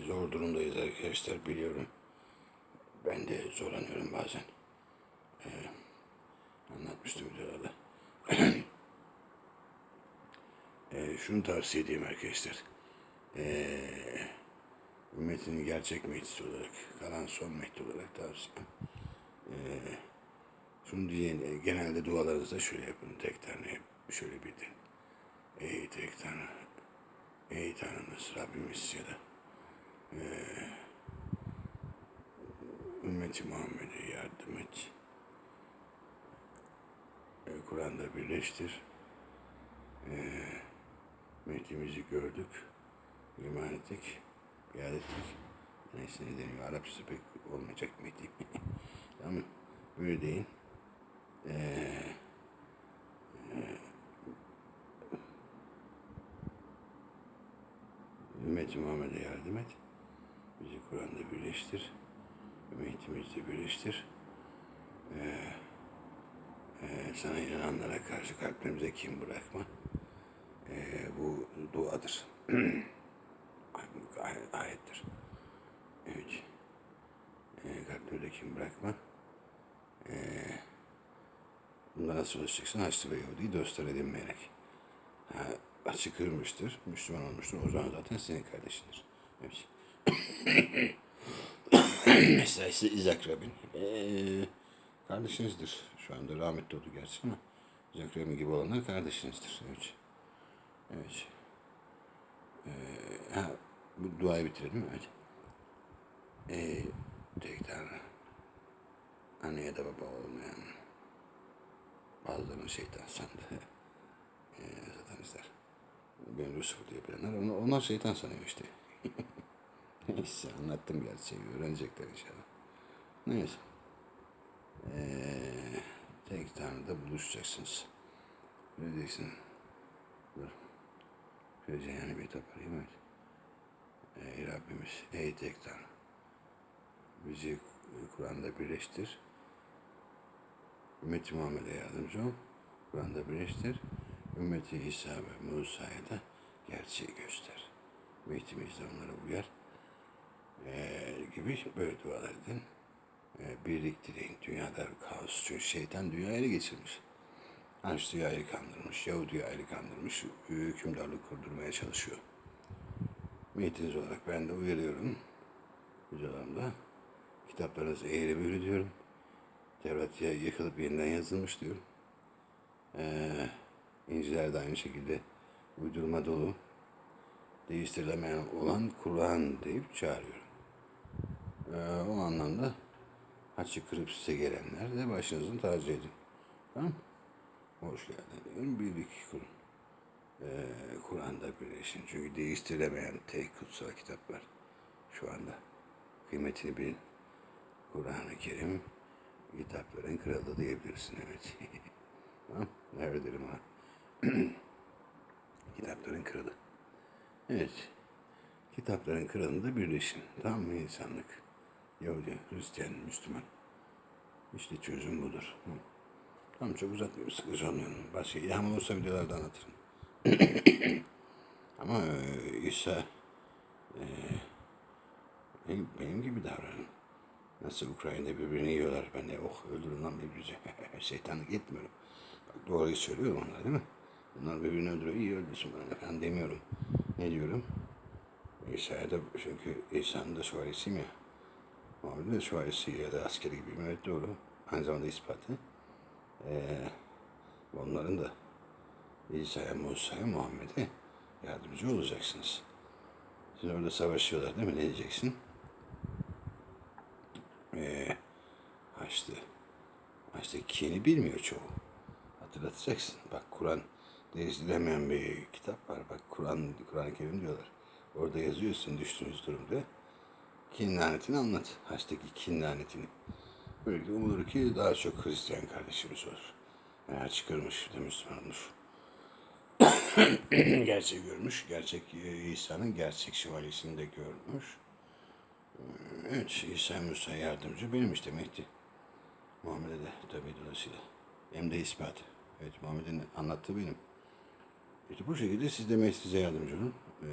zor durumdayız arkadaşlar biliyorum. Ben de zorlanıyorum bazen. Ee, anlatmıştım videolarda. ee, şunu tavsiye edeyim arkadaşlar. Ee, ümmetin gerçek Mehdi'si olarak, kalan son Mehdi olarak tavsiyem. Ee, şunu diyeyim, e, genelde dualarınızda şöyle yapın. Tek tane şöyle bir de. Ey tek Tanrı, ey Tanrımız, Rabbimiz ya da Ümmeti Muhammed'e yardım et. Ee, Kur'an'da birleştir. Ee, Mehdi'mizi gördük. iman ettik. Biat ettik. Neyse ne deniyor. Arapçası pek olmayacak Mehdi. tamam Böyle deyin. Ee, Ümmeti Muhammed'e yardım et. Bizi Kur'an'da birleştir. Ümmetimizle birleştir. Ee, e, sana inananlara karşı kalplerimize kim bırakma. Ee, bu duadır. Ay- Ayettir. Evet. Ee, kalplerimize kim bırakma. Ee, bunda nasıl ulaşacaksın? Haçlı ve Yahudi'yi dostlar edinmeyerek. Ha, açı kırmıştır, Müslüman olmuştur. O zaman zaten senin kardeşindir. Evet. Mesela ise İzak Rabin. Ee, kardeşinizdir. Şu anda rahmetli oldu gerçi ama İzak Rabin gibi olanlar kardeşinizdir. Evet. Evet. Ee, ha, bu duayı bitirelim. Evet. Ee, tek Tanrı. Anne ya da baba olmayan bazılarının şeytan sandı. Ee, satanistler. Ben Lucifer diye bilenler. Onlar, onlar şeytan sanıyor işte. Neyse anlattım gerçeği. Öğrenecekler inşallah. Neyse. Ee, tek Tanrı'da buluşacaksınız. Ne diyeceksin? Dur. Şöyle yani bir toparlayayım evet. Ey Rabbimiz, ey tek Tanrı. Bizi Kur'an'da birleştir. Ümmeti Muhammed'e yardımcı ol. Kur'an'da birleştir. Ümmeti İsa ve Musa'ya da gerçeği göster. Mehtimiz de onlara uyar. Ee, gibi böyle dualar edin. Ee, birlik dileyin. Dünyada kaos. Çünkü şeytan dünyayı ele geçirmiş. Haç dünyayı kandırmış. Yahudi ayrı kandırmış. Hükümdarlık kurdurmaya çalışıyor. Mehtiniz olarak ben de uyarıyorum. Videolarımda. Kitaplarınızı eğri büğrü diyorum. Tevrat ya- yıkılıp yeniden yazılmış diyorum. Ee, İncil'ler de aynı şekilde uydurma dolu. Değiştirilemeyen olan Kur'an deyip çağırıyorum. Ee, o anlamda haçı kırıp size gelenler de başınızın tacı edin. Tamam Hoş geldin diyorum. Birlik kurun. Ee, Kur'an'da birleşin. Çünkü değiştirilemeyen tek kutsal kitap var şu anda. Kıymetini bilin. Kur'an-ı Kerim kitapların kralı diyebilirsin evet. tamam. Evet derim ha. kitapların kralı. Evet. Kitapların kralında birleşin. Tamam mı insanlık? Yahudi, Hristiyan, Müslüman. İşte çözüm budur. Hı. Tamam çok uzatmıyorum. Sıkıcı olmuyorum. Başka ilham olursa videolarda anlatırım. Ama e, İsa e, benim, benim gibi davranın. Nasıl Ukrayna'da birbirini yiyorlar. Ben de oh öldürün lan birbirinizi. Şeytanlık etmiyorum. Bak doğruyu söylüyorum onlara değil mi? Bunlar birbirini öldürüyor. iyi öldürsün bana falan demiyorum. Ne diyorum? İsa'ya da çünkü İsa'nın da süvarisiyim ya. Muhammed'in de süvarisi ya da askeri gibi evet doğru. Aynı zamanda ispatı. Ee, onların da İsa'ya, Musa'ya, Muhammed'e yardımcı olacaksınız. Şimdi orada savaşıyorlar değil mi? Ne diyeceksin? Ee, Haçlı. Haçlı kini bilmiyor çoğu. Hatırlatacaksın. Bak Kur'an değiştirilemeyen bir kitap var. Bak Kur'an, Kur'an-ı Kerim diyorlar. Orada yazıyorsun düştüğünüz durumda. Kin lanetini anlat. Haçtaki kin lanetini. Böylelikle umulur ki daha çok Hristiyan kardeşimiz olur. Eğer çıkarmış da Müslüman olur. gerçek görmüş. Gerçek e, İsa'nın gerçek şövalyesini de görmüş. Ee, Evet İsa Musa yardımcı benim işte Mehdi. Muhammed'e de tabii dolayısıyla. Hem de ispat. Evet Muhammed'in anlattığı benim. İşte bu şekilde siz de mesleğe yardımcı olun. Ee,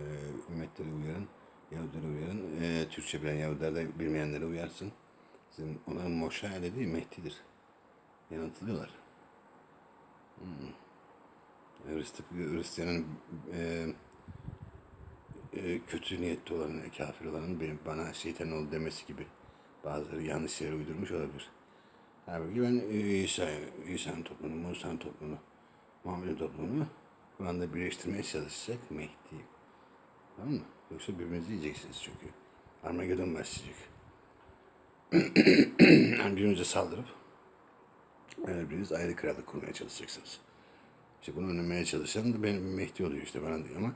ümmetleri uyarın. Yahudileri uyarın. Ee, Türkçe bilen Yahudiler de bilmeyenlere uyarsın. Sizin ona Moşa dediği Mehdi'dir. Yanıltılıyorlar. Hmm. Hristi- Hristiyanın e, e, kötü niyetli olanın, kafir olanın bana şeytan ol demesi gibi bazıları yanlış şeyler uydurmuş olabilir. Halbuki ben e, İsa, İsa'nın toplumunu, Musa'nın toplumunu, Muhammed'in toplumunu Kur'an'da birleştirmeye çalışacak Mehdi'yim. Tamam mı? Yoksa birbirinizi yiyeceksiniz çünkü. Armageddon başlayacak. yani birbirinize saldırıp biriniz ayrı krallık kurmaya çalışacaksınız. İşte bunu önlemeye çalışan da benim Mehdi oluyor işte bana diyor ama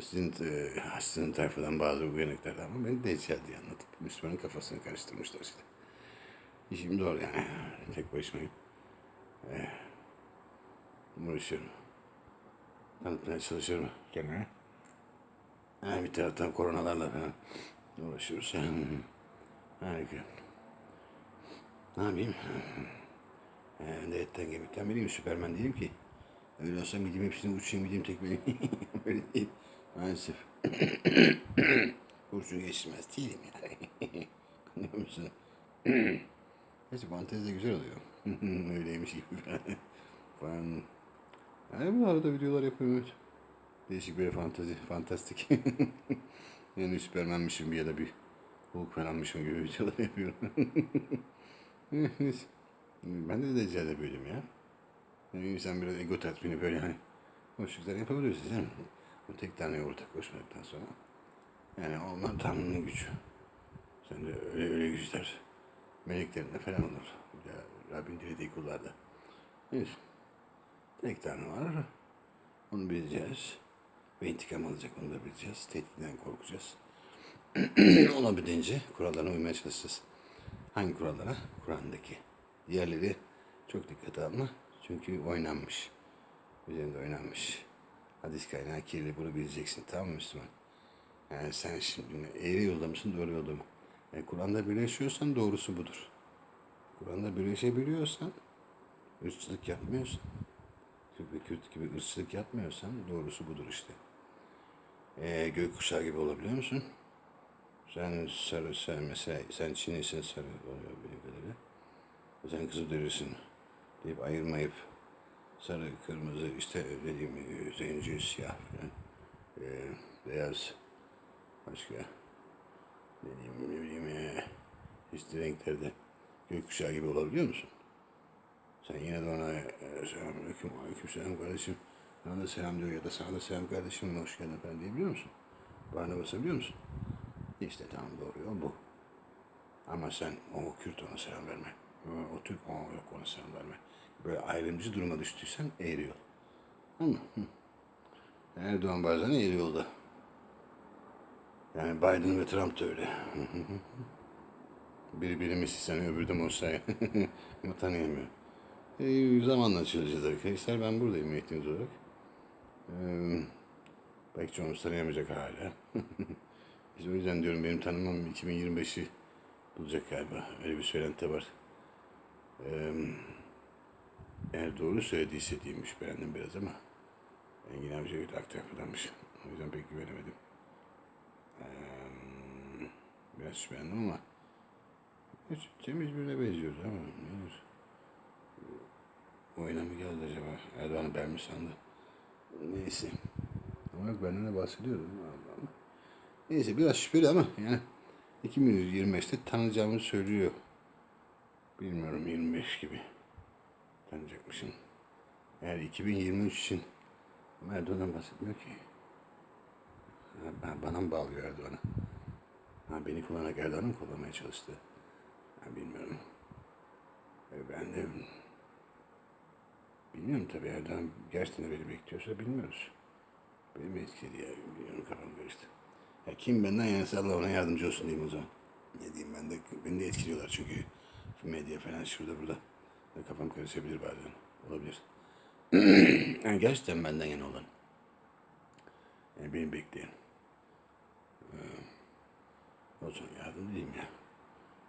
sizin, e, sizin tayfadan bazı uyanıklardan ama beni Deccal diye anlatıp Müslümanın kafasını karıştırmışlar işte. İşim doğru yani. Tek başımayım. Ee, uğraşıyorum. Tanıtmaya çalışıyorum kendime. Yani bir taraftan koronalarla falan uğraşıyoruz. Harika. Ne yapayım? Ee, etten kemikten biriyim. Süpermen değilim ki. Öyle olsam gideyim hepsini uçayım gideyim tekmeleyim. Öyle değil. Maalesef. Kurşun geçirmez değilim yani. Anlıyor musun? Neyse fantezi de güzel oluyor. Öyleymiş gibi falan. Yani bu arada videolar yapıyoruz. Değişik böyle fantezi, fantastik. yani Süpermenmişim ya da bir Hulk falanmışım gibi videolar yapıyorum. Ben de Deccal'de büyüdüm ya. Yani insan biraz ego tatmini böyle hani hoşluklar yapabiliyorsunuz değil mi? Bu tek tane ortak koşmadıktan sonra. Yani onlar Tanrı'nın gücü. Sen de öyle öyle güçler meleklerinde falan olur. Ya Rabbin dilediği kullarda. Neyse. Tek Tanrı var. Onu bileceğiz. Ve intikam alacak onu da bileceğiz. Tehditten korkacağız. Olabildiğince kurallarına uymaya çalışacağız. Hangi kurallara? Kur'an'daki. Diğerleri çok dikkate alma. Çünkü oynanmış. Üzerinde oynanmış. Hadis kaynağı kirli bunu bileceksin. Tamam mı Müslüman? Yani sen şimdi eğri yolda mısın doğru yolda mı? Yani Kur'an'da birleşiyorsan doğrusu budur. Kur'an'da birleşebiliyorsan, ırkçılık yapmıyorsan, Kürt gibi ırkçılık yapmıyorsan doğrusu budur işte. Ee, gökkuşağı gibi olabiliyor musun? Sen sarı, sen mesela sen Çinlisin sarı oluyor benim kadarıyla. Sen kızı dönürsün deyip ayırmayıp sarı, kırmızı, işte dediğim zenci, siyah falan, ee, beyaz, başka ne diyeyim, ne bileyim, ee, işte renklerde gökkuşağı gibi olabiliyor musun? Sen yine de ona e, selamünaleyküm, aleyküm selam kardeşim. Bana da selam diyor ya da sana da selam kardeşim, hoş geldin falan diyebiliyor musun? Bağrına basabiliyor musun? İşte tamam doğru yol bu. Ama sen o Kürt ona selam verme. O Türk o yok ona selam verme. Böyle ayrımcı duruma düştüysen eğri yol. Ama Erdoğan bazen eğri yolda. Yani Biden ve Trump da öyle. Biri Messi sanıyor, öbürü de Mosa'yı. Ama tanıyamıyor. E, zamanla çözeceğiz arkadaşlar. Ben buradayım eğitimci olarak. E, belki çoğunuz tanıyamayacak hala. İşte o yüzden diyorum benim tanımam 2025'i bulacak galiba. Öyle bir söylenti var. Ee, eğer doğru söylediyse diyeyim şüphelendim biraz ama Engin Avcı evet ak tarafıdanmış. O yüzden pek güvenemedim. Ee, biraz şüphelendim ama hiç temiz birine benziyoruz ama nedir? Oyuna mı geldi acaba? Erdoğan'ı ben mi sandı? Neyse. Ama yok benden de bahsediyorum. Allah Allah. Neyse biraz şüpheli ama yani 2025'te tanıyacağımı söylüyor. Bilmiyorum 25 gibi tanıyacakmışım. Eğer 2023 için ama Erdoğan'dan bahsetmiyor ki. Ha, bana mı bağlıyor Erdoğan'a? Ha, beni kullanarak Erdoğan'ı mı kullanmaya çalıştı? Ha, bilmiyorum. E, ben de bilmiyorum tabii Erdoğan gerçekten beni bekliyorsa bilmiyoruz. Benim etkili ya. Bilmiyorum kafam karıştı. Ya kim benden yansa Allah ona yardımcı olsun diyeyim o zaman. Ne diyeyim ben de, beni de etkiliyorlar çünkü medya falan şurada burada. Ve kafam karışabilir bazen. Olabilir. yani gerçekten benden yana olan. Yani beni bekleyen. Ee, o zaman yardım diyeyim ya.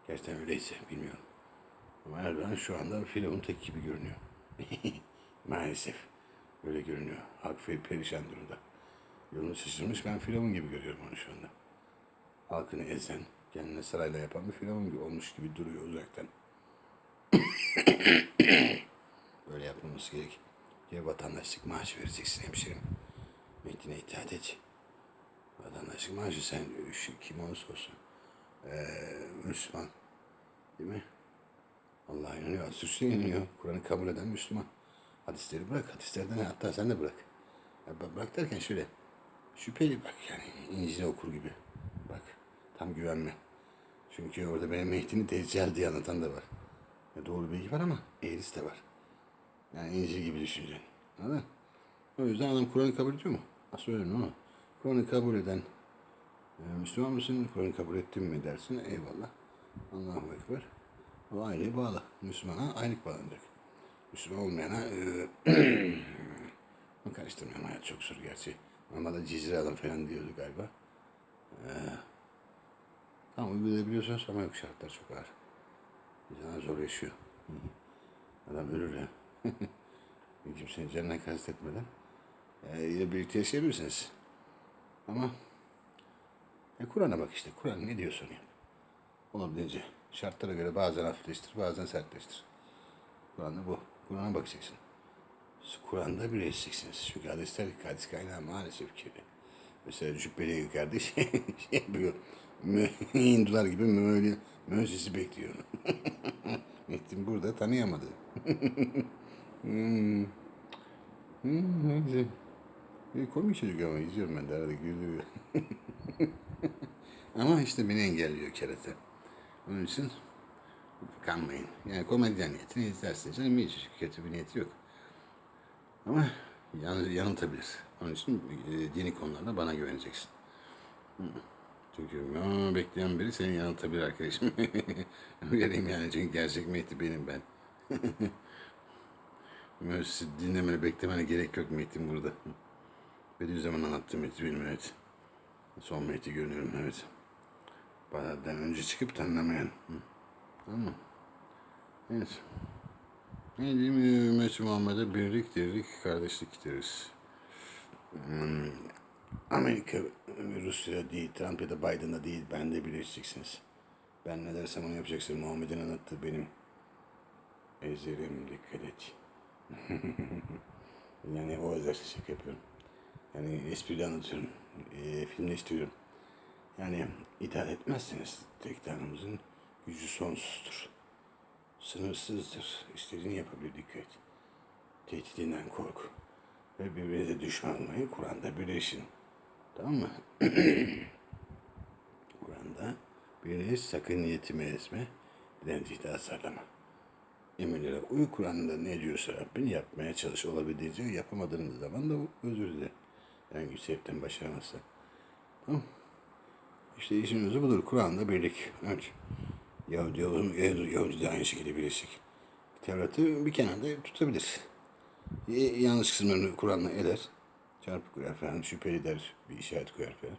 Gerçekten öyleyse bilmiyorum. Ama Erdoğan şu anda Firavun tek gibi görünüyor. Maalesef. Öyle görünüyor. Halk perişan durumda. Yolunu şaşırmış. Ben Firavun gibi görüyorum onu şu anda. halkını ezen, kendine sarayla yapan bir firavun gibi olmuş gibi duruyor uzaktan. Böyle yapılması gerek. Ya vatandaşlık maaşı vereceksin hemşerim. Mehdi'ne itaat et. Vatandaşlık maaşı sen şu kim olursa olsun. Ee, Müslüman. Değil mi? Allah'a inanıyor, Atatürk'e inanıyor. Kur'an'ı kabul eden Müslüman. Hadisleri bırak, hadislerden hatta sen de bırak. Ya bı- bırak derken şöyle, şüpheli bak yani İncil'i okur gibi. Bak, tam güvenme. Çünkü orada benim Mehdi'ni Deccal diye anlatan da var. Ya doğru bilgi var ama eğrisi de var. Yani İncil gibi düşüneceksin. Anladın mı? O yüzden adam Kur'an'ı kabul ediyor mu? Nasıl önemli ama. Kur'an'ı kabul eden e, Müslüman mısın? Kur'an'ı kabul ettin mi dersin. Eyvallah. Allahu Ekber. O aileye bağlı. Müslümana aylık bağlanacak. Müslüman olmayana e, karıştırmıyorum. Hayat çok zor gerçi. Normalde cizre alın falan diyordu galiba. E, tamam uygulayabiliyorsunuz ama yok şartlar çok ağır. İnsanlar zor yaşıyor. Adam ölür ya. Kimsenin canına kastetmeden. E, ile birlikte yaşayabilirsiniz. Ama e, Kur'an'a bak işte. Kur'an ne diyorsun yap. Olabildiğince. Şartlara göre bazen hafifleştir, bazen sertleştir. Kur'an'da bu. Kur'an'a bakacaksın. Kur'an'da birleşeceksiniz. Çünkü hadisler, hadis kaynağı maalesef ki. Mesela Cübbeli kardeş şey yapıyor. Mü- Hindular gibi böyle müessesi bekliyor. Metin burada tanıyamadı. hmm. Hmm, neyse. E, komik çocuk ama izliyorum ben de arada güldürüyor. ama işte beni engelliyor kerete. Onun için kanmayın. Yani komedyen niyetini izlersiniz. Canım çocuk. Kötü bir niyeti yok. Ama yan, yanıltabilir. Onun için e, dini konularda bana güveneceksin. Çünkü aa, bekleyen biri seni yanıltabilir arkadaşım. Uyarayım yani çünkü gerçek Mehdi benim ben. Mühendisi dinlemene, beklemene gerek yok Mehdi'm burada. Bediüzzaman anlattığım Mehdi benim evet. Son Mehdi görünüyorum evet. Benden önce çıkıp tanınamayan. Hı. Tamam mı? Evet. Ne diyeyim? Ümmeti Muhammed'e birlik, dirlik, kardeşlik deriz. Hmm. Amerika, Rusya değil, Trump ya da Biden'da değil, ben de birleşeceksiniz. Ben ne dersem onu yapacaksın. Muhammed'in anlattığı benim. Ezerim dikkat et. yani o özel şaka yapıyorum. Yani esprili anlatıyorum. E, filmleştiriyorum. Yani itaat etmezseniz tek tanrımızın gücü sonsuzdur. Sınırsızdır. İstediğini yapabilir dikkat et. Tehdidinden kork. Ve birbirinize düşman olmayın. Kur'an'da birleşin. Tamam mı? Kur'an'da birleş sakın yetime ezme. Dilenciyi de azarlama. Emirlere uy Kur'an'da ne diyorsa Rabbin yapmaya çalış. Olabildiğince yapamadığınız zaman da özür dile. Yani bir sebepten başaramazsa. Tamam İşte işin özü budur. Kur'an'da birlik. Evet. Yahudi, Yahudi, Yahudi de aynı şekilde birleşik. Tevrat'ı bir kenarda tutabilir. Yanlış kısımlarını Kur'an'la eder. Çarpı koyar falan, şüpheli der, bir işaret koyar falan.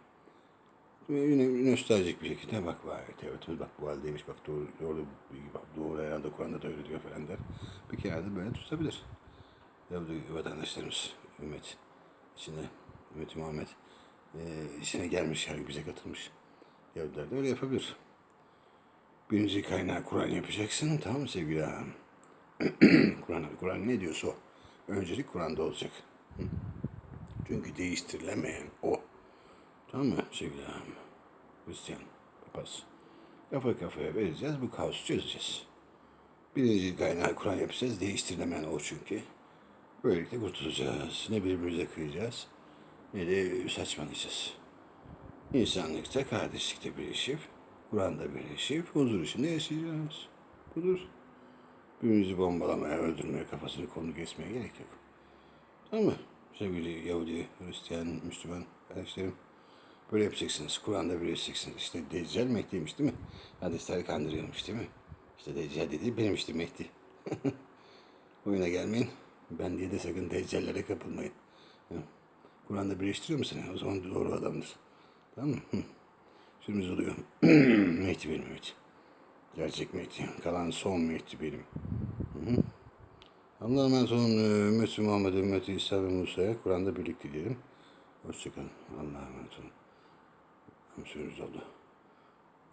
Ve yine nostaljik bir şekilde bak vay Tevrat'ımız bak bu haldeymiş, bak doğru, doğru, bak doğru herhalde Kur'an'da da öyle diyor falan der. Bir kenarda böyle tutabilir. Yahudi vatandaşlarımız, ümmet içinde, ümmeti Muhammed e, içine gelmiş yani bize katılmış. Yahudiler de öyle yapabilir. Birinci kaynağı Kur'an yapacaksın. Tamam mı sevgili ağam? Kur'an, Kur'an ne diyorsa o. Öncelik Kur'an'da olacak. Çünkü değiştirilemeyen o. Tamam mı sevgili ağam? Hristiyan, papaz. Kafa kafaya vereceğiz, bu kaosu çözeceğiz. Birinci kaynağı Kur'an yapacağız, değiştirilemeyen o çünkü. Böylelikle kurtulacağız. Ne birbirimize kıyacağız, ne de saçmalayacağız. İnsanlıkta, kardeşlikte birleşip, Kur'an'da birleşip, huzur içinde yaşayacağız. Budur. Birbirimizi bombalamaya, öldürmeye, kafasını kolunu kesmeye gerek yok. Tamam mı? Sevgili Yahudi, Hristiyan, Müslüman kardeşlerim. Böyle yapacaksınız. Kur'an'da birleşeceksiniz. İşte Deccal Mehdi'ymiş değil mi? Hadisler kandırıyormuş değil mi? İşte Deccal dedi benim işte Mehdi. Oyuna gelmeyin. Ben diye de sakın Deccallere kapılmayın. Kur'an'da birleştiriyor musun? O zaman doğru adamdır. Tamam mı? Sürümüz oluyor. Mehdi benim evet. Gerçek Mehdi. Kalan son Mehdi benim. Hı hı. Allah'a emanet olun. Ümmeti Muhammed, Ümmeti İsa ve Musa'ya Kur'an'da birlik dileyelim. Hoşçakalın. Allah'a emanet olun. Sürümüz oldu.